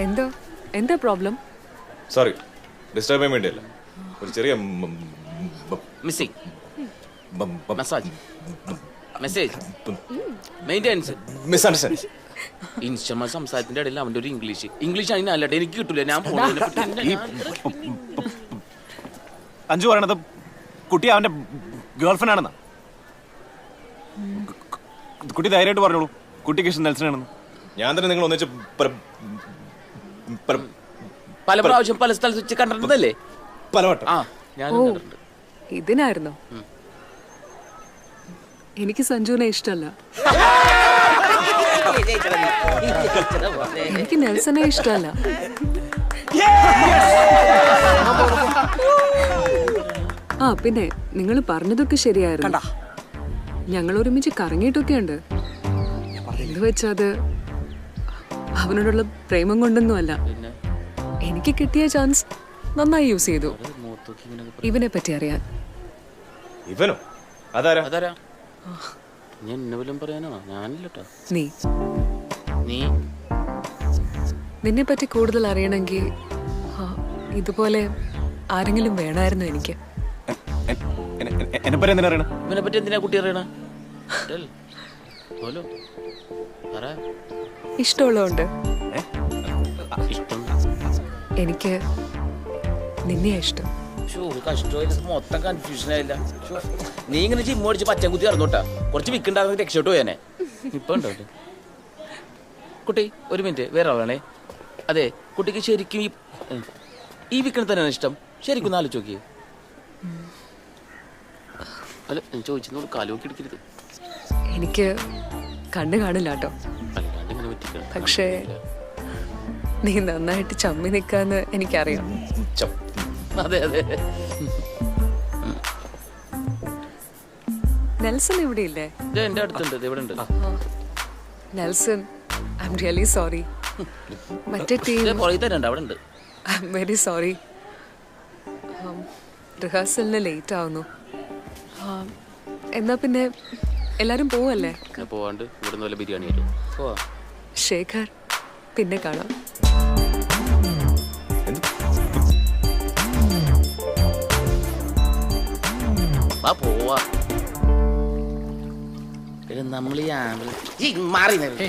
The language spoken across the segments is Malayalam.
എന്താ എന്താ പ്രോബ്ലം സോറി ഡിസ്റ്റർബ് ചെയ്യാൻ വേണ്ടിയല്ല ഒരു ചെറിയ missing massage message maintenance misunderstand ഇൻസ്റ്റർമാർ സംസാരത്തിന്റെ ഇടയിൽ അവന്റെ ഒരു ഇംഗ്ലീഷ് ഇംഗ്ലീഷ് ആണ് അല്ലട്ടെ എനിക്ക് കിട്ടൂല ഞാൻ അഞ്ചു പറയണത് കുട്ടി അവന്റെ ഗേൾഫ്രണ്ട് ആണെന്നാ കുട്ടി ധൈര്യമായിട്ട് പറഞ്ഞോളൂ കുട്ടി കൃഷ്ണൻ നെൽസൺ ആണെന്ന് ഞാൻ തന്നെ നിങ്ങൾ ഒന്നിച്ച് പല പ്രാവശ്യം പല സ്ഥലത്ത് വെച്ച് കണ്ടിട്ടുണ്ടല്ലേ? പലവട്ടം ആ ഞാൻ ഓ കണ്ടിട്ടുണ്ട്. ഇതിനായിരുന്നോ? എനിക്ക് സഞ്ജുവിനെ ഇഷ്ടമല്ല. എനിക്ക് നെൽസനെ ഇഷ്ടമല്ല. ആ പിന്നെ നിങ്ങൾ പറഞ്ഞതൊക്കെ ശരിയായിരുന്നു. ഞങ്ങൾ ഒരുമിച്ച് കറങ്ങിയിട്ടൊക്കെ ഉണ്ട് എന്ത് വെച്ചത് അവനോടുള്ള പ്രേമം കൊണ്ടൊന്നുമല്ല. അല്ല എനിക്ക് കിട്ടിയ ചാൻസ് നന്നായി യൂസ് ചെയ്തു. ഇവനെ പറ്റി അറിയാൻ. ഇവനോ? അതാരാ? അതാരാ? ഞാൻ എന്നെ വല്ലതും പറയാനോ? നീ. നീ? നിന്നെ പറ്റി കൂടുതൽ അറിയണമെങ്കിൽ ആ, ഇതുപോലെ ആരെങ്കിലും വേണമായിരുന്നു എനിക്ക്. എന്നെ പറ്റി എന്തിനാ അറിയണ? ഇവനെ പറ്റി എന്തിനാ കുട്ടി അറിയണ? ഹലോ. പറ ഇഷ്ടമുള്ളതുകൊണ്ട്. ഇഷ്ടം. എനിക്ക് നിന്നെയാ ഇഷ്ടം. മൊത്തം കൺഫ്യൂഷൻ ആയില്ല. നീ ഇങ്ങനെ ജിമ്മ് അടിച്ച് പച്ചൻ കുത്തി കുറച്ച് വിൽക്കണ്ടായിരുന്നു രക്ഷോട്ട് പോയാനെ. ഇപ്പൊ ഉണ്ടോ? കുട്ടി ഒരു മിനിറ്റ് വേറെ ആളാണേ. അതെ കുട്ടിക്ക് ശരിക്കും ഈ വിൽക്കണ തന്നെയാണ് ഇഷ്ടം? ശരിക്കും ഒന്ന് ആലോചിച്ച് നോക്കിയേ. അല്ല ഞാൻ ചോദിച്ചെന്നോട് കാലുവൊക്കെ എടുക്കരുത് എനിക്ക് കണ്ണു കാണില്ല കേട്ടോ. പക്ഷേ നീ നന്നായിട്ട് ചമ്മി നിൽക്കാന്ന് എനിക്കറിയാം. അതെ അതെ. നെൽസൺ ഇവിടെ ഇല്ലേ എന്റെ അടുത്തുണ്ട് ഇവിടെ ഉണ്ട് Nelson I M really sorry മറ്റേ ടീം അവിടെ ഉണ്ട് ഐ എം വെരി സോറി റിഹേഴ്സലിന് ലേറ്റ് ആവുന്നു. എന്നാ പിന്നെ എല്ലാരും പോവല്ലേ? പോവാണ്ട് ഇവിടുന്ന് വല്ല ബിരിയാണി പോവാ. ശേഖർ പിന്നെ കാണാം. ഒരു പോവാ. നമ്മൾ ഈ ആമ്പിള മാറി നിന്ന്.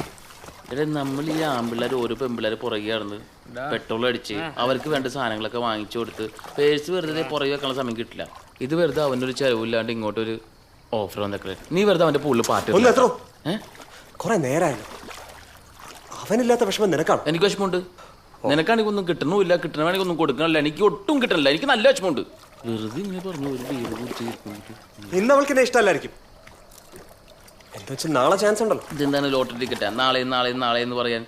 എടാ നമ്മൾ ഈ ആമ്പിള്ളേർ ഓരോ പെമ്പിള്ളേർ പുറകെ നടന്ന് പെട്രോൾ അടിച്ച് അവർക്ക് വേണ്ട സാധനങ്ങളൊക്കെ വാങ്ങിച്ചു കൊടുത്ത് പേഴ്സ് വെറുതെ പുറകെ വെക്കാനുള്ള സമയം കിട്ടില്ല. ഇത് വെറുതെ അവന്റെ ഒരു ചെലവില്ലാണ്ട് ഇങ്ങോട്ടൊരു ഓഫർ വന്നേക്കണേ നീ വെറുതെ അവന്റെ പുള്ളി പാട്ട് ഒന്ന് എത്രോ? കുറെ നേരമായല്ലോ അവനില്ലാത്ത വിഷമം നിനക്കാണ്? എനിക്ക് വിഷമമുണ്ട്. നിനക്കാണെങ്കിൽ ഒന്നും കിട്ടണമില്ല കിട്ടണമെങ്കിൽ ഒന്നും കൊടുക്കണമല്ല. എനിക്ക് ഒട്ടും കിട്ടണില്ല. എനിക്ക് നല്ല വിഷമമുണ്ട്. വെറുതെ ഇങ്ങനെ പറഞ്ഞു ഒരു കുടിച്ച് ഇരിക്കുമ്പോ. ഇന്ന് അവൾക്ക് എന്നെ ഇഷ്ടമല്ലായിരിക്കും. എന്താ വെച്ചാൽ നാളെ ചാൻസ് ഉണ്ടല്ലോ. ഇതെന്താണ് ലോട്ടറി ടിക്കറ്റ്? നാളെ നാളെ നാളെ എന്ന് പറയാൻ.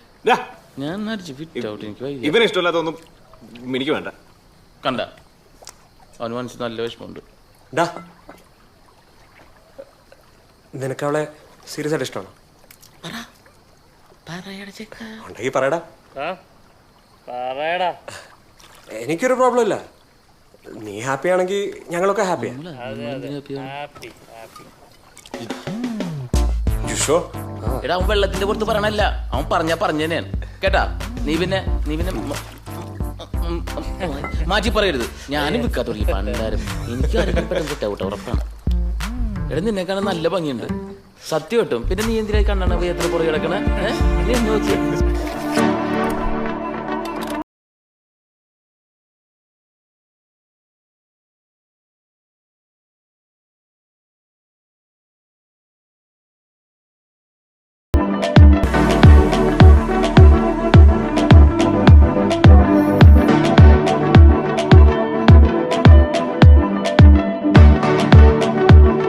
ഞാൻ ഫിറ്റ് ഔട്ട് എനിക്ക്. ഇവന് ഇഷ്ടമില്ലാത്തൊന്നും എനിക്ക് വേണ്ട. കണ്ട. അവന് മനസ്സിൽ നല്ല വിഷമമുണ്ട്. ഡാ നിനക്ക് അവളെ സീരിയസ് ആയിട്ട് ഇഷ്ടമാണോ? ഉണ്ടെങ്കിൽ പറയടാ എനിക്കൊരു പ്രോബ്ലം ഇല്ല. നീ ഹാപ്പി ആണെങ്കിൽ ഞങ്ങളൊക്കെ ഹാപ്പിയാ എടാ അവൻ വെള്ളത്തിന്റെ പുറത്ത് പറയണല്ല അവൻ പറഞ്ഞ പറഞ്ഞു തന്നെയാണ് കേട്ടാ? നീ പിന്നെ നീ പിന്നെ മാറ്റി പറയരുത്. ഞാനും വിൽക്കാത്ത തുടങ്ങി. പണ്ടാരം. എനിക്ക് ആരെങ്കിലും പെട്ടെന്ന് കിട്ടാവട്ടെ ഉറപ്പാണ്. എടാ നിന്നെ കാണാൻ നല്ല ഭംഗിയുണ്ട്. സത്യം കിട്ടും. പിന്നെ നീ എന്തിനായി കണ്ണാണ് എത്ര പുറകെ കിടക്കണേ? നീ നോക്കി